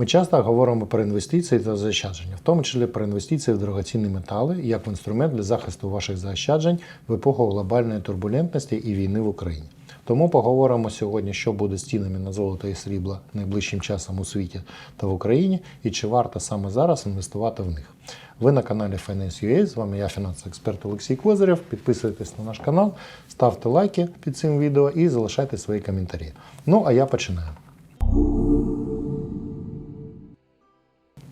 Ми часто говоримо про інвестиції та заощадження, в тому числі про інвестиції в дорогоцінні метали як інструмент для захисту ваших заощаджень в епоху глобальної турбулентності і війни в Україні. Тому поговоримо сьогодні, що буде з цінами на золото і срібло найближчим часом у світі та в Україні, і чи варто саме зараз інвестувати в них. Ви на каналі Finance.ua, з вами я, фінансовий експерт Олексій Козирєв. Підписуйтесь на наш канал, ставте лайки під цим відео і залишайте свої коментарі. Ну а я починаю.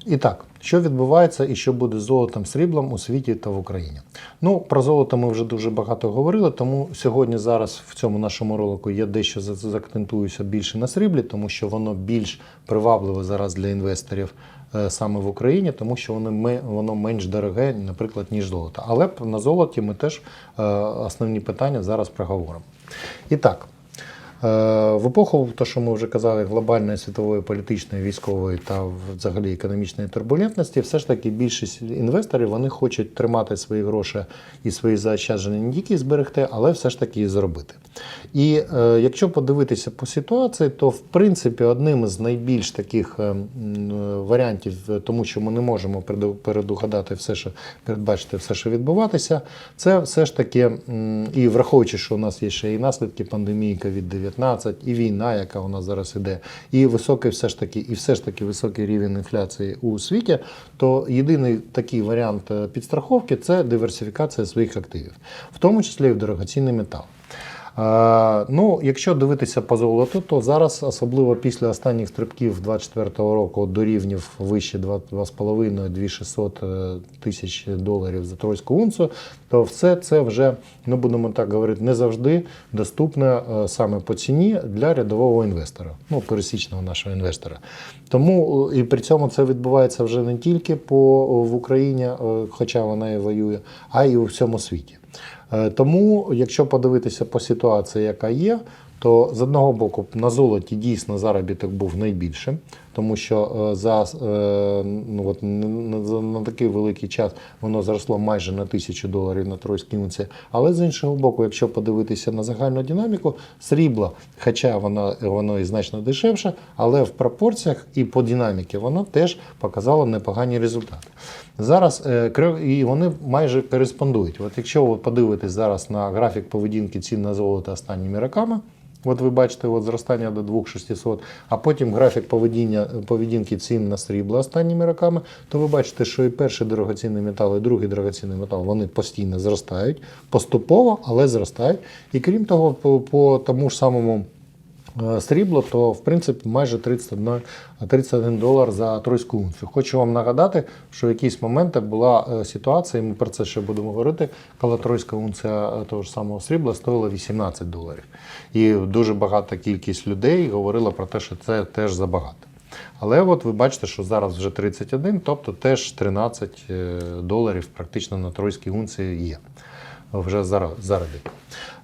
І так, що відбувається і що буде з золотом сріблом у світі та в Україні? Ну, про золото ми вже дуже багато говорили, тому сьогодні зараз в цьому нашому ролику я дещо за- заакцентуюся більше на сріблі, тому що воно більш привабливе зараз для інвесторів е, саме в Україні, тому що воно, воно менш дороге, наприклад, ніж золото. Але на золоті ми теж е, основні питання зараз проговоримо. І так. Е, В епоху, то, що ми вже казали, глобальної світової політичної, військової та взагалі економічної турбулентності, все ж таки більшість інвесторів вони хочуть тримати свої гроші і свої заощадження не тільки зберегти, але все ж таки і заробити. І е, якщо подивитися по ситуації, то в принципі одним із найбільш таких е, варіантів, е, тому що ми не можемо переду- передугадати все, що передбачити все, що відбуватися, це все ж таки, і враховуючи, що у нас є ще і наслідки пандемії COVID-19, і війна, яка у нас зараз іде, і високий все ж таки, і все ж таки високий рівень інфляції у світі, то єдиний такий варіант е, підстраховки це диверсифікація своїх активів, в тому числі і в дорогоцінний метал. Е, Ну, якщо дивитися по золоту, то зараз, особливо після останніх стрибків 24-го року до рівнів вище 2,5-2600 е, тисяч доларів за тройську унцію, то все це вже, ну будемо так говорити, не завжди доступне е, саме по ціні для рядового інвестора, ну пересічного нашого інвестора. Тому і при цьому це відбувається вже не тільки по в Україні, хоча вона і воює, а й у всьому світі. Е, Тому, якщо подивитися по ситуації, яка є, то з одного боку на золоті дійсно заробіток був найбільшим, тому що е, за, е, ну, от, на такий великий час воно зросло майже на тисячу доларів на тройській унції. Але з іншого боку, якщо подивитися на загальну динаміку, срібло, хоча воно, воно і значно дешевше, але в пропорціях і по динаміки воно теж показало непогані результати. Зараз е, і вони майже кореспондують. От якщо ви подивитесь зараз на графік поведінки цін на золото останніми роками, от ви бачите от зростання до 2600, а потім графік поведіння, поведінки цін на срібло останніми роками, то ви бачите, що і перший дорогоцінний метал, і другий дорогоцінний метал вони постійно зростають, поступово, але зростають. І крім того, по, по тому ж самому. Е, Срібло, то в принципі майже 31, 31 долар за тройську унцію. Хочу вам нагадати, що в якісь моменти була е, ситуація, і ми про це ще будемо говорити, коли тройська унція е, того ж самого срібла стоїла 18 доларів. І дуже багата кількість людей говорила про те, що це теж забагато. Але от ви бачите, що зараз вже 31, тобто теж 13 е, доларів практично на тройській унції є вже зара- заробіток. Е,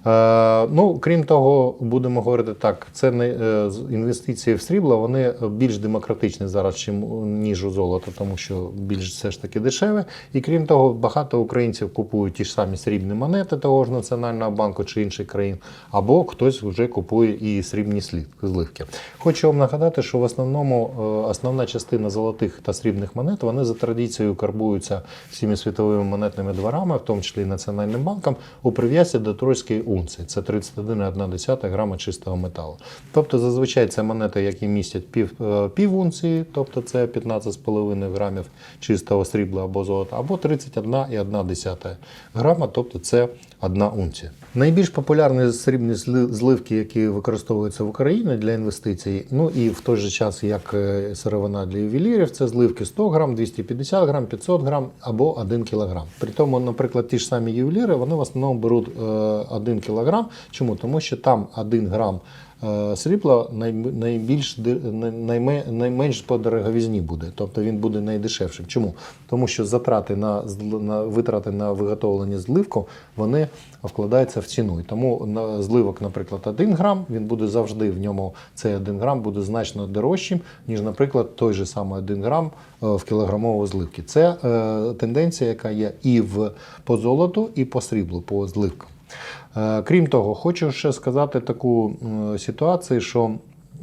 ну, крім того, будемо говорити так, це не е, інвестиції в срібло, вони більш демократичні зараз, чим ніж у золото, тому що більш все ж таки дешеве. І крім того, багато українців купують ті ж самі срібні монети того ж Національного банку чи інших країн, або хтось вже купує і срібні зливки. Хочу вам нагадати, що в основному е, основна частина золотих та срібних монет вони за традицією карбуються всіми світовими монетними дворами, в тому числі і Національним банком, у прив'язці до тройської унції. Це 31,1 грама чистого металу. Тобто зазвичай це монети, які містять пів, е, пів унції, тобто це 15,5 грамів чистого срібла або золота, або 31,1 грама, тобто це одна унція. Найбільш популярні срібні зливки, які використовуються в Україні для інвестицій, ну і в той же час, як е, сировина для ювелірів, це зливки 100 грам, 250 грам, 500 грам або 1 кілограм. При тому, наприклад, ті ж самі ювеліри, вони в основному беруть е, 1 кілограм. Чому? Тому що там 1 грам е, срібла найбільш найменш по дороговізні буде, тобто він буде найдешевшим. Чому? Тому що затрати на, на витрати на виготовлення зливку вони вкладаються в ціну. І тому на зливок, наприклад, 1 грам, він буде завжди в ньому цей 1 грам буде значно дорожчим, ніж, наприклад, той же самий 1 грам е, в кілограмової зливки. Це е, тенденція, яка є і в по золоту, і по сріблу, по зливкам. Е, Крім того, хочу ще сказати таку ситуацію, що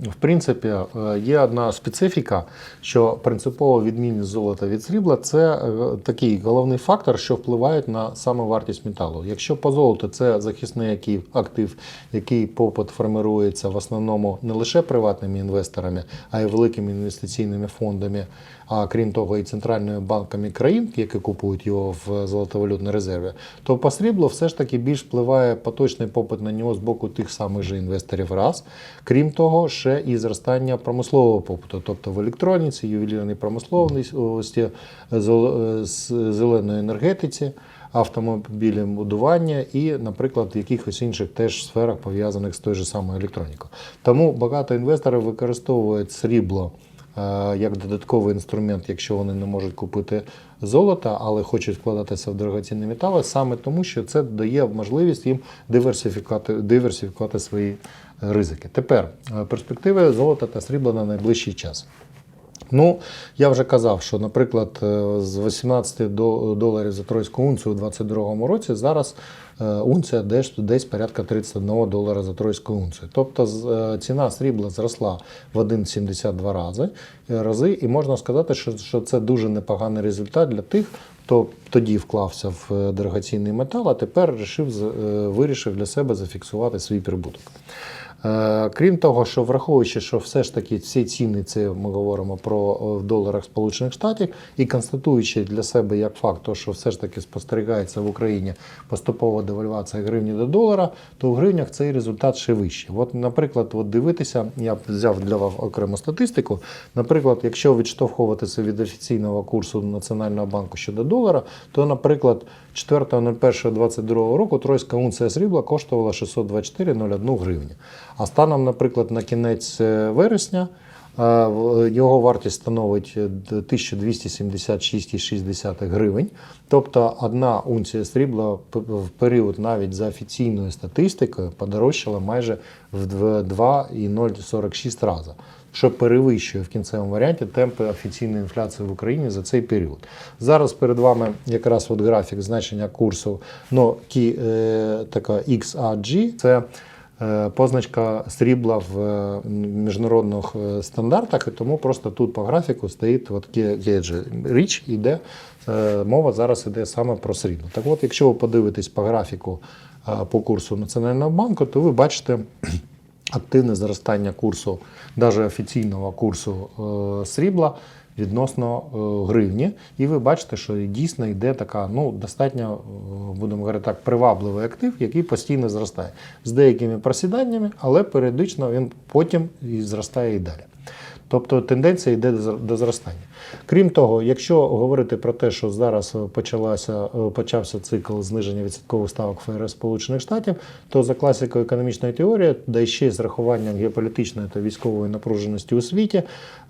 в принципі, е, є одна специфіка, що принципово відмінність золота від срібла це е, такий головний фактор, що впливає на саме вартість металу. Якщо по золоту це захисний актив, який попит формирується в основному не лише приватними інвесторами, а й великими інвестиційними фондами, а крім того, і центральними банками країн, які купують його в золотовалютній резерві, то по сріблу все ж таки більш впливає поточний попит на нього з боку тих самих же інвесторів раз. Крім того, ще і зростання промислового попиту, тобто в електроніці, ювелірній промисловості, зеленої енергетиці. Автомобілем будування і, наприклад, в якихось інших теж сферах пов'язаних з тою ж самою електронікою. Тому багато інвесторів використовують срібло е, як додатковий інструмент, якщо вони не можуть купити золото, але хочуть вкладатися в дорогоцінні метали, саме тому, що це дає можливість їм диверсифікувати, диверсифікувати свої е, ризики. Тепер е, перспективи золота та срібла на найближчий час. Ну, я вже казав, що, наприклад, е, з 18 до- доларів за тройську унцію у 2022 році зараз е, унція десь, десь порядка 31 долара за тройську унцію. Тобто е, ціна срібла зросла в 1,72 рази, рази, і можна сказати, що, що це дуже непоганий результат для тих, хто тоді вклався в дорогоцінний метал, а тепер вирішив, вирішив для себе зафіксувати свій прибуток. Е, Крім того, що враховуючи, що все ж таки всі ціни, це ми говоримо про е, в доларах Сполучених Штатів, і констатуючи для себе як факт, то, що все ж таки спостерігається в Україні поступова девальвація гривні до долара, то в гривнях цей результат ще вищий. От, наприклад, от дивитися, я взяв для вас окрему статистику. Наприклад, якщо відштовхуватися від офіційного курсу Національного банку щодо долара, то, наприклад, 4.01.22 року тройська унція срібла коштувала 624,01 гривню. А станом, наприклад, на кінець е, вересня е, його вартість становить е, 1276,6 гривень. Тобто одна унція срібла в період навіть за офіційною статистикою подорожчала майже в 2,046 рази, що перевищує в кінцевому варіанті темпи офіційної інфляції в Україні за цей період. Зараз перед вами якраз от графік значення курсу ну, кі, е, така XAG. Це е, позначка срібла в е, міжнародних е, стандартах, і тому просто тут по графіку стоїть от кеджі. річ, іде е, мова зараз іде саме про срібло. Так от, якщо ви подивитесь по графіку е, по курсу Національного банку, то ви бачите. Активне зростання курсу, навіть офіційного курсу е, срібла відносно е, гривні. І ви бачите, що дійсно йде така, ну, достатньо, е, будемо говорити так, привабливий актив, який постійно зростає з деякими просіданнями, але періодично він потім і зростає і далі. Тобто тенденція йде до зр- до зростання. Крім того, якщо говорити про те, що зараз е, почалася, е, почався цикл зниження відсоткових ставок ФРС Сполучених Штатів, то за класикою економічної теорії, да ще з рахуванням геополітичної та військової напруженості у світі,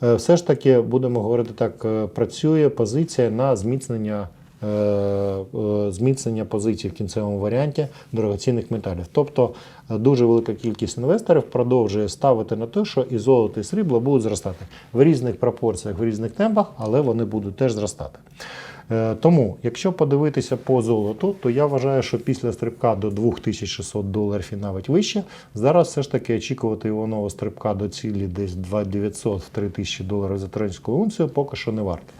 е, все ж таки будемо говорити так, працює позиція на зміцнення. Е, е, Зміцнення позицій в кінцевому варіанті дорогоцінних металів. Тобто е, дуже велика кількість інвесторів продовжує ставити на те, що і золото, і срібло будуть зростати в різних пропорціях, в різних темпах, але вони будуть теж зростати. Тому, якщо подивитися по золоту, то я вважаю, що після стрибка до 2600 доларів і навіть вище, зараз все ж таки очікувати його нового стрибка до цілі десь 2900-3000 доларів за тройську унцію поки що не варто.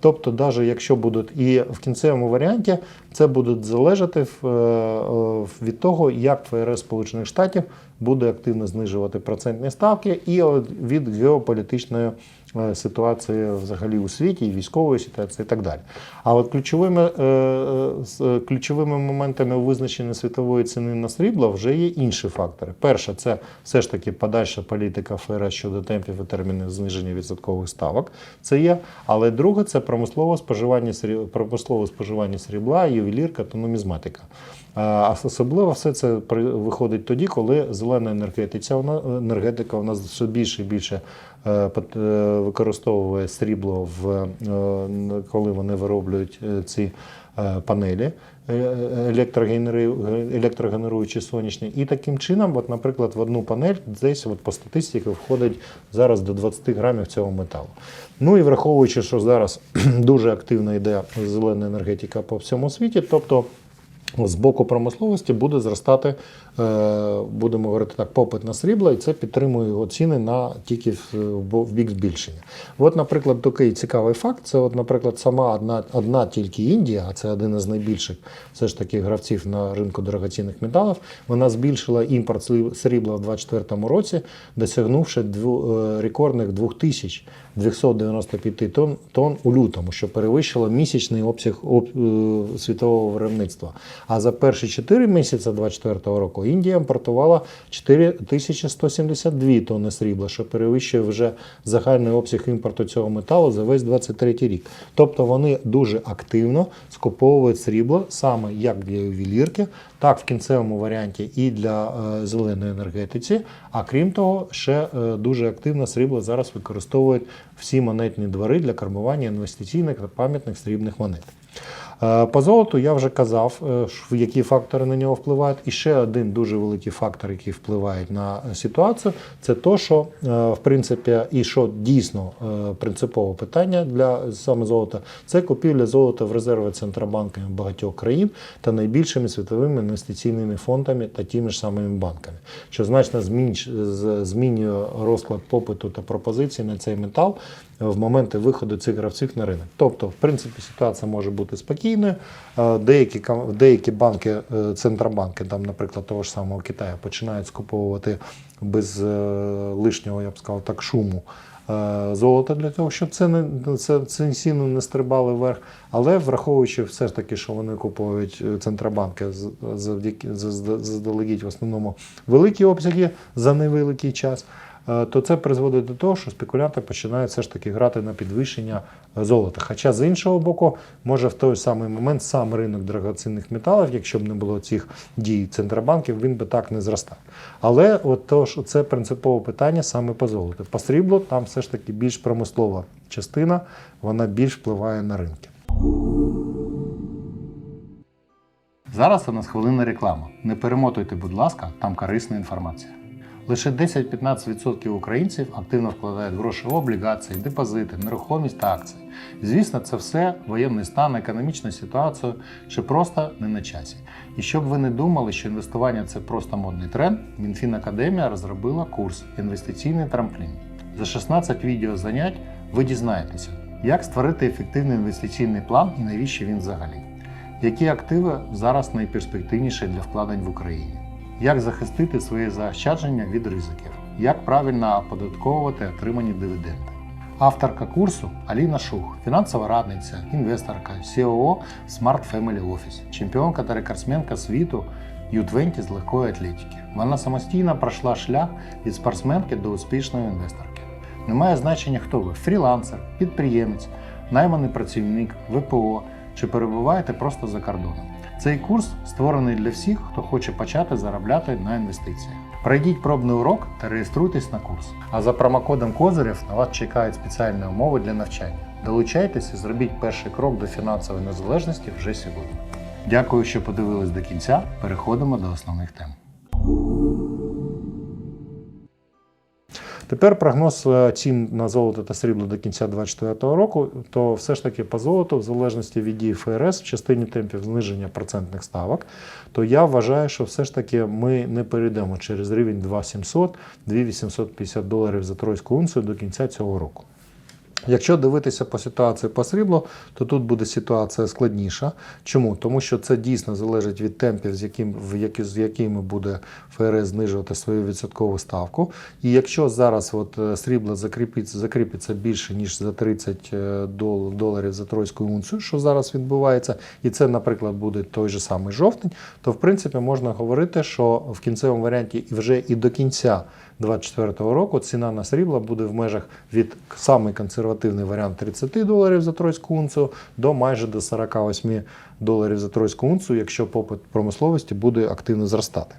Тобто, навіть якщо будуть і в кінцевому варіанті, це буде залежати е, від того, як ФРС Сполучених Штатів буде активно знижувати процентні ставки і від геополітичної ситуації взагалі у світі, військової ситуації і так далі. А ключовими, е, е, е, ключовими моментами у визначенні світової ціни на срібло вже є інші фактори. Перше, це все ж таки подальша політика ФРС щодо темпів і термінів зниження відсоткових ставок. Це є. Але друге, це промислове споживання промислове споживання срібла, ювелірка та нумізматика. А особливо все це виходить тоді, коли зелена енергетика у нас все більше і більше е, е, використовує срібло, в, е, коли вони вироблюють е, ці е, панелі е, електрогенеруючі сонячні. І таким чином, от, наприклад, в одну панель десь от, по статистиці входить зараз до 20 грамів цього металу. Ну і враховуючи, що зараз дуже активно йде зелена енергетика по всьому світі, тобто з боку промисловості буде зростати е, будемо говорити так, попит на срібло, і це підтримує його ціни на тільки в, бік збільшення. От, наприклад, такий цікавий факт: це, от, наприклад, сама одна, одна тільки Індія, а це один із найбільших все ж таки гравців на ринку дорогоцінних металів. Вона збільшила імпорт срібла в 2024 році, досягнувши е, рекордних 2295 тонн, тонн у лютому, що перевищило місячний обсяг об, е, світового виробництва. А за перші 4 місяці 2024 року Індія імпортувала 4172 тонни срібла, що перевищує вже загальний обсяг імпорту цього металу за весь 23 рік. Тобто вони дуже активно скуповують срібло саме як для ювелірки, так в кінцевому варіанті і для е, зеленої енергетиці. А крім того, ще е, дуже активно срібло зараз використовують всі монетні двори для кармування інвестиційних та пам'ятних срібних монет. Е, По золоту я вже казав, е, які фактори на нього впливають. І ще один дуже великий фактор, який впливає на ситуацію, це то, що е, в принципі, і що дійсно принципове питання для саме золота, це купівля золота в резерви центробанками багатьох країн та найбільшими світовими інвестиційними фондами та тими ж самими банками, що значно змінює розклад попиту та пропозиції на цей метал в моменти виходу цих гравців на ринок. Тобто, в принципі, ситуація може бути спокійною. Е, Деякі, деякі банки, е, центробанки, там, наприклад, того ж самого Китаю, починають скуповувати без е, лишнього, я б сказав, так, шуму. Золото для того, щоб це не це, це ціни не стрибали вверх, але враховуючи все ж таки, що вони купують центробанки завдяки зазд- заздалегідь в основному великі обсяги за невеликий час, то це призводить до того, що спекулянти починають все ж таки грати на підвищення е, золота. Хоча з іншого боку, може в той самий момент сам ринок дорогоцінних металів, якщо б не було цих дій центробанків, він би так не зростав. Але от то, що це принципове питання саме по золоту. По сріблу там все ж таки більш промислова частина, вона більш впливає на ринки. Зараз у нас хвилина реклама. Не перемотуйте, будь ласка, там корисна інформація. Лише 10-15% українців активно вкладають гроші в облігації, депозити, нерухомість та акції. Звісно, це все воєнний стан, економічна ситуація, чи просто не на часі. І щоб ви не думали, що інвестування це просто модний тренд, Мінфінакадемія розробила курс Інвестиційний трамплін. За 16 відео занять ви дізнаєтеся, як створити ефективний інвестиційний план і навіщо він взагалі. Які активи зараз найперспективніші для вкладень в Україні? Як захистити свої заощадження від ризиків? Як правильно оподатковувати отримані дивіденди? Авторка курсу Аліна Шух, фінансова радниця, інвесторка, COO Smart Family Office, чемпіонка та рекордсменка світу U20 з легкої атлетики. Вона самостійно пройшла шлях від спортсменки до успішної інвесторки. Немає значення, хто ви фрілансер, підприємець, найманий працівник, ВПО чи перебуваєте просто за кордоном. Цей курс створений для всіх, хто хоче почати заробляти на інвестиціях. Пройдіть пробний урок та реєструйтесь на курс. А за промокодом Козирів на вас чекають спеціальні умови для навчання. Долучайтесь і зробіть перший крок до фінансової незалежності вже сьогодні. Дякую, що подивились до кінця. Переходимо до основних тем. Тепер прогноз е, цін на золото та срібло до кінця 2024 року, то все ж таки по золоту, в залежності від дії ФРС в частині темпів зниження процентних ставок, то я вважаю, що все ж таки ми не перейдемо через рівень 2700 2850 доларів за тройську унцію до кінця цього року. Якщо дивитися по ситуації по сріблу, то тут буде ситуація складніша. Чому? Тому що це дійсно залежить від темпів, з яким, в які, з якими буде ФРС знижувати свою відсоткову ставку. І якщо зараз от е, срібло закріпиться, закріпиться більше, ніж за 30 е, дол- доларів за тройську унцію, що зараз відбувається, і це, наприклад, буде той же самий жовтень, то в принципі можна говорити, що в кінцевому варіанті вже і до кінця 2024 року ціна на срібло буде в межах від самий консервативний варіант 30 доларів за тройську унцію до майже до 48 доларів за тройську унцію, якщо попит промисловості буде активно зростати.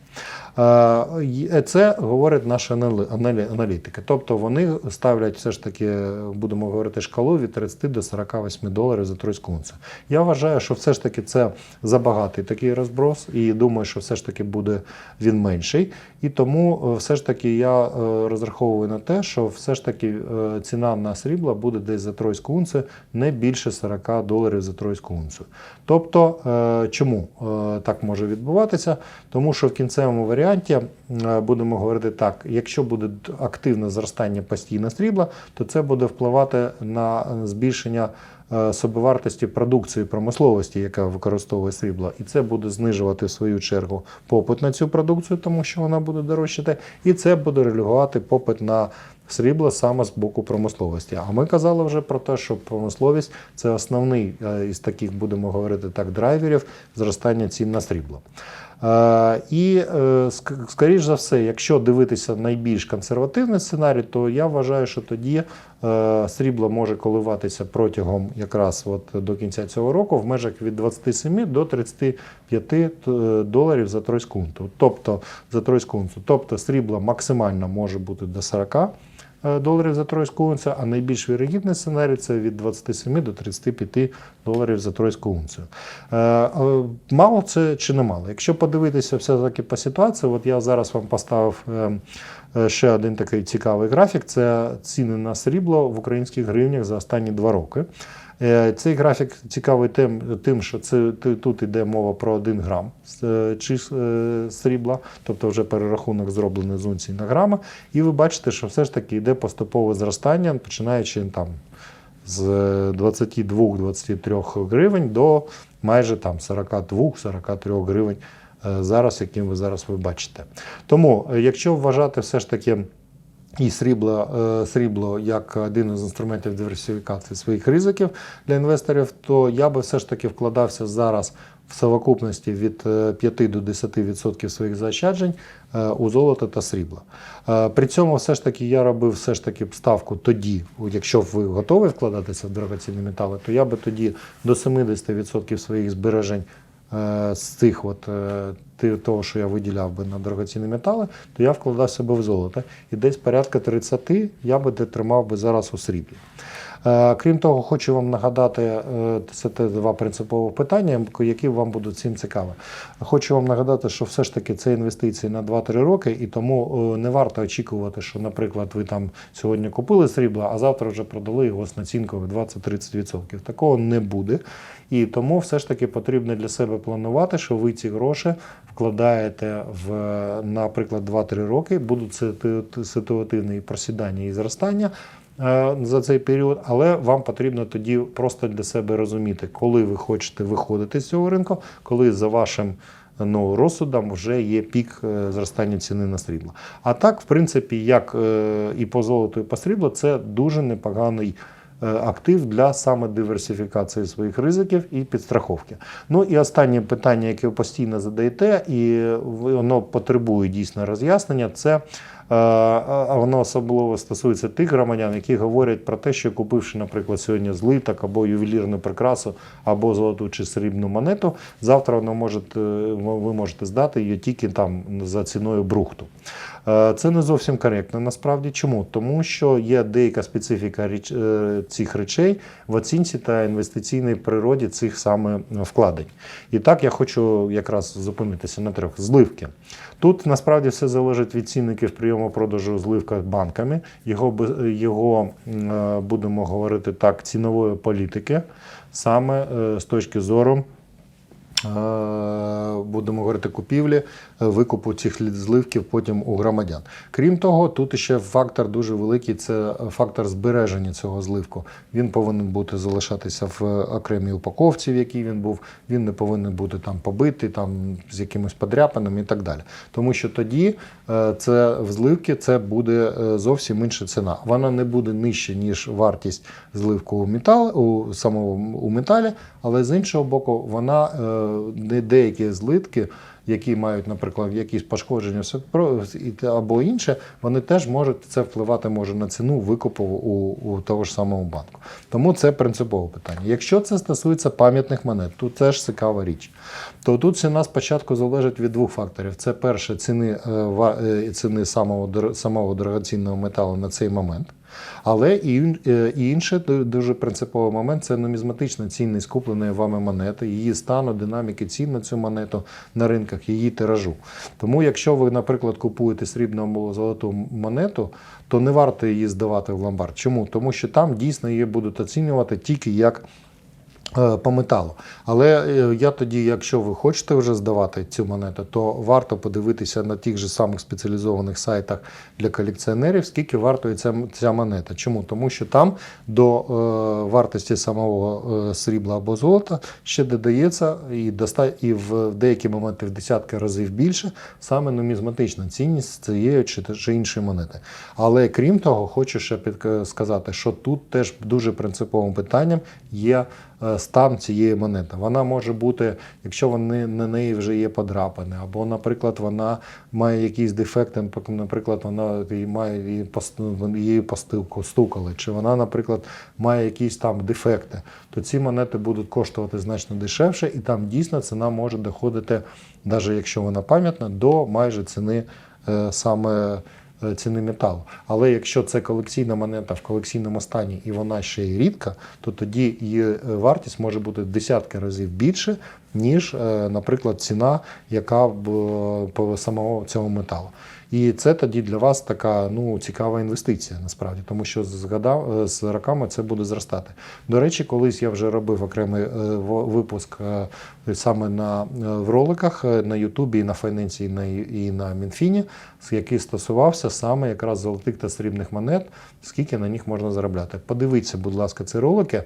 Е, Це говорить наші аналітики. Тобто вони ставлять все ж таки, будемо говорити, шкалу від 30 до 48 доларів за тройську унцію. Я вважаю, що все ж таки це забагатий такий розброс, і думаю, що все ж таки буде він менший. І тому е, все ж таки я е, розраховую на те, що все ж таки е, ціна на срібло буде десь за тройську унцію не більше 40 доларів за тройську унцію. Тобто Тобто, е, чому е, так може відбуватися? Тому що в кінцевому варіанті е, будемо говорити так: якщо буде активне зростання постійно срібла, то це буде впливати на збільшення собівартості продукції промисловості, яка використовує срібло, і це буде знижувати в свою чергу попит на цю продукцію, тому що вона буде дорожчати, і це буде регулювати попит на срібло саме з боку промисловості. А ми казали вже про те, що промисловість це основний е, із таких, будемо говорити так, драйверів зростання цін на срібло. Е, І, е, скоріш за все, якщо дивитися найбільш консервативний сценарій, то я вважаю, що тоді срібло може коливатися протягом якраз от до кінця цього року в межах від 27 до 35 е, доларів за тройську. Тобто за тройську. Тобто срібло максимально може бути до 40 е, доларів за тройську унцію, а найбільш вірогідний сценарій це від 27 до 35 доларів за тройську унцію. Е, Мало це чи не мало? Якщо подивитися все-таки по ситуації, от я зараз вам поставив е, е, ще один такий цікавий графік: це ціни на срібло в українських гривнях за останні два роки. Е, Цей графік цікавий тим, тим що це тут йде мова про 1 грам е, е, срібла, тобто вже перерахунок зроблений з унції на грами. І ви бачите, що все ж таки йде поступове зростання, починаючи там з 22-23 гривень до майже там 42-43 гривень е, зараз, яким ви зараз ви бачите. Тому, е, якщо вважати все ж таки і срібло, е, срібло як один із інструментів диверсифікації своїх ризиків для інвесторів, то я би все ж таки вкладався зараз в совокупності від е, 5 до 10% своїх заощаджень е, у золото та срібло. Е, При цьому все ж таки я робив все ж таки ставку тоді, якщо ви готові вкладатися в дорогоцінні метали, то я би тоді до 70% своїх збережень е, з цих от, е, того, що я виділяв би на дорогоцінні метали, то я вкладав себе в золото. І десь порядка 30 я би тримав би зараз у сріблі. Е, Крім того, хочу вам нагадати, е, це те два принципові питання, які вам будуть цим цікаві. Хочу вам нагадати, що все ж таки це інвестиції на 2-3 роки, і тому е, не варто очікувати, що, наприклад, ви там сьогодні купили срібло, а завтра вже продали його з націнкою 20-30%. Такого не буде. І тому все ж таки потрібно для себе планувати, що ви ці гроші вкладаєте в, наприклад, 2-3 роки, будуть ситу- ситуативні просідання і зростання за цей період, але вам потрібно тоді просто для себе розуміти, коли ви хочете виходити з цього ринку, коли за вашим ну, розсудом вже є пік е, зростання ціни на срібло. А так, в принципі, як е, і по золоту, і по сріблу, це дуже непоганий. е, Актив для саме диверсифікації своїх ризиків і підстраховки. Ну і останнє питання, яке ви постійно задаєте, і воно потребує дійсно роз'яснення, це е, воно особливо стосується тих громадян, які говорять про те, що купивши, наприклад, сьогодні злиток або ювелірну прикрасу, або золоту чи срібну монету, завтра воно може, ви можете здати її тільки там за ціною брухту. Е, Це не зовсім коректно. Насправді чому? Тому що є деяка специфіка е, цих речей в оцінці та інвестиційній природі цих саме вкладень. І так я хочу якраз зупинитися на трьох зливки. Тут насправді все залежить від цінників прийому продажу зливка банками, його, його е, будемо говорити так, цінової політики, саме з точки зору. Будемо говорити купівлі, викупу цих зливків потім у громадян. Крім того, тут ще фактор дуже великий це фактор збереження цього зливку. Він повинен бути залишатися в окремій упаковці, в якій він був. Він не повинен бути там побитий, там з якимось подряпаним і так далі. Тому що тоді е, це в зливки це буде е, зовсім інша ціна. Вона не буде нижче, ніж вартість зливку у метал, у самого у металі, але з іншого боку, вона е, де- деякі злитки. Які мають, наприклад, якісь пошкодження або інше, вони теж можуть це впливати може на ціну викупу у, у того ж самого банку. Тому це принципове питання. Якщо це стосується пам'ятних монет, це ж цікава річ. То тут ціна спочатку залежить від двох факторів: це перше ціни, е, е, ціни самого, самого дорогоцінного металу на цей момент. Але і, е, інший дуже принциповий момент це нумізматична цінність купленої вами монети, її стану, динаміки цін на цю монету на ринках, її тиражу. Тому, якщо ви, наприклад, купуєте срібну або золоту монету, то не варто її здавати в ломбард. Чому? Тому що там дійсно її будуть оцінювати тільки як по металу. Але е, я тоді, якщо ви хочете вже здавати цю монету, то варто подивитися на тих же самих спеціалізованих сайтах для колекціонерів, скільки вартує ця, ця монета. Чому? Тому що там до е, вартості самого е, срібла або золота ще додається і, доста, і в деякі моменти в десятки разів більше саме нумізматична цінність цієї чи, чи іншої монети. Але крім того, хочу ще підка- сказати, що тут теж дуже принциповим питанням є е, стан цієї монети. Вона може бути, якщо вони на неї вже є подрапини, або, наприклад, вона має якісь дефекти, наприклад, наприклад, вона має її постилку стукали, чи вона, наприклад, має якісь там дефекти, то ці монети будуть коштувати значно дешевше, і там дійсно ціна може доходити, навіть якщо вона пам'ятна, до майже ціни е, саме е, ціни металу. Але якщо це колекційна монета в колекційному стані і вона ще й рідка, то тоді її е, вартість може бути в десятки разів більше, ніж, е, наприклад, ціна, яка б е, самого цього металу. І це тоді для вас така ну, цікава інвестиція, насправді, тому що згадав, е, з роками це буде зростати. До речі, колись я вже робив окремий е, випуск е, саме на, в роликах на Ютубі, і на Файненсі, і на, і на Мінфіні, який стосувався саме якраз золотих та срібних монет, скільки на них можна заробляти. Подивіться, будь ласка, ці ролики.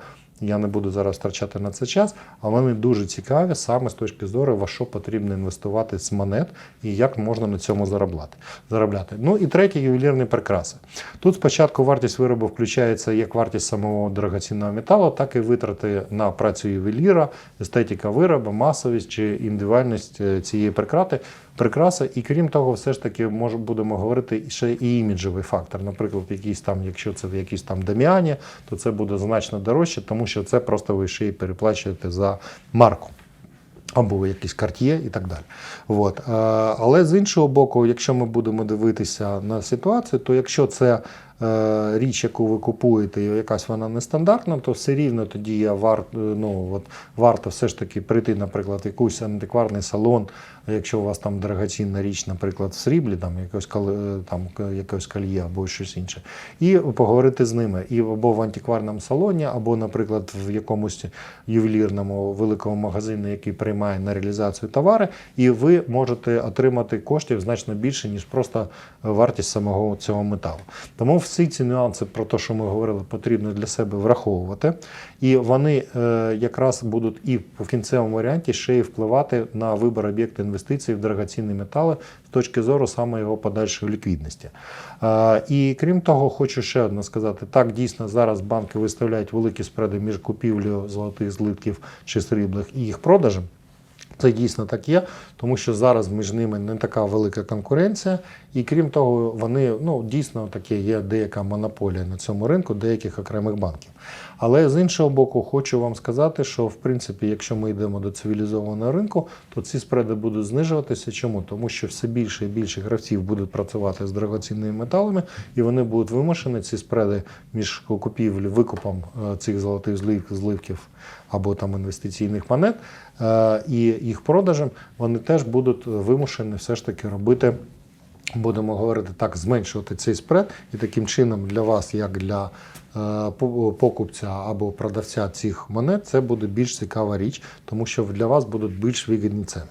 Я не буду зараз втрачати на це час, а вони дуже цікаві саме з точки зору, во що потрібно інвестувати з монет і як можна на цьому заробляти. заробляти. Ну і третє ювелірні прикраси. Тут спочатку вартість виробу включається як вартість самого дорогоцінного металу, так і витрати на працю ювеліра, естетика виробу, масовість чи індивідуальність е, цієї прикрати. Прикраси, і крім того, все ж таки може будемо говорити ще і іміджевий фактор. Наприклад, якийсь там, якщо це якісь там Деміані, то це буде значно дорожче, тому що це просто ви ще й переплачуєте за марку. Або якісь карт'є і так далі. От. Е, Але з іншого боку, якщо ми будемо дивитися на ситуацію, то якщо це річ, яку ви купуєте, якась вона нестандартна, то все рівно тоді є вар, ну, от, варто все ж таки прийти, наприклад, в якийсь антикварний салон, якщо у вас там дорогоцінна річ, наприклад, в сріблі, там якось кол- там або щось інше, і поговорити з ними. І або в антикварному салоні, або, наприклад, в якомусь ювелірному великому магазині, який приймає на реалізацію товари, і ви можете отримати коштів значно більше, ніж просто вартість самого цього металу. Тому всі ці нюанси про те, що ми говорили, потрібно для себе враховувати. І вони е, якраз будуть і в кінцевому варіанті ще й впливати на вибір об'єкту інвестицій в дорогоцінні метали з точки зору саме його подальшої ліквідності. Е, і крім того, хочу ще одне сказати: так, дійсно, зараз банки виставляють великі спреди між купівлею золотих злитків чи сріблих і їх продажем. Це дійсно так є, тому що зараз між ними не така велика конкуренція, і крім того, вони ну дійсно таке є деяка монополія на цьому ринку деяких окремих банків. Але з іншого боку, хочу вам сказати, що в принципі, якщо ми йдемо до цивілізованого ринку, то ці спреди будуть знижуватися. Чому? Тому що все більше і більше гравців будуть працювати з дорогоцінними металами, і вони будуть вимушені ці спреди між купівлею, викупом е, цих золотих злив- зливків або там інвестиційних монет і їх продажем, вони теж будуть вимушені все ж таки робити. Будемо говорити так, зменшувати цей спред, і таким чином для вас, як для е, покупця або продавця цих монет, це буде більш цікава річ, тому що для вас будуть більш вигідні ціни.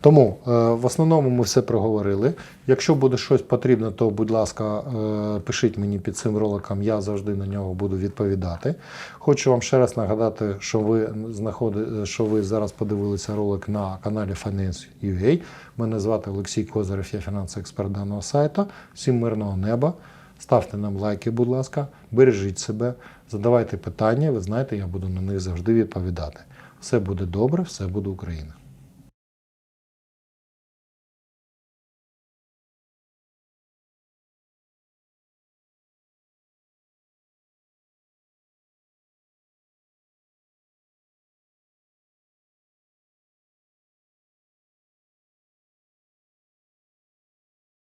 Тому е, в основному ми все проговорили. Якщо буде щось потрібно, то будь ласка, е, пишіть мені під цим роликом, я завжди на нього буду відповідати. Хочу вам ще раз нагадати, що ви знаходи, що ви зараз подивилися ролик на каналі Finance.ua. Мене звати Олексій Козирев, я фінансовий експерт даного сайту. Всім мирного неба. Ставте нам лайки, будь ласка, бережіть себе, задавайте питання. Ви знаєте, я буду на них завжди відповідати. Все буде добре, все буде Україна.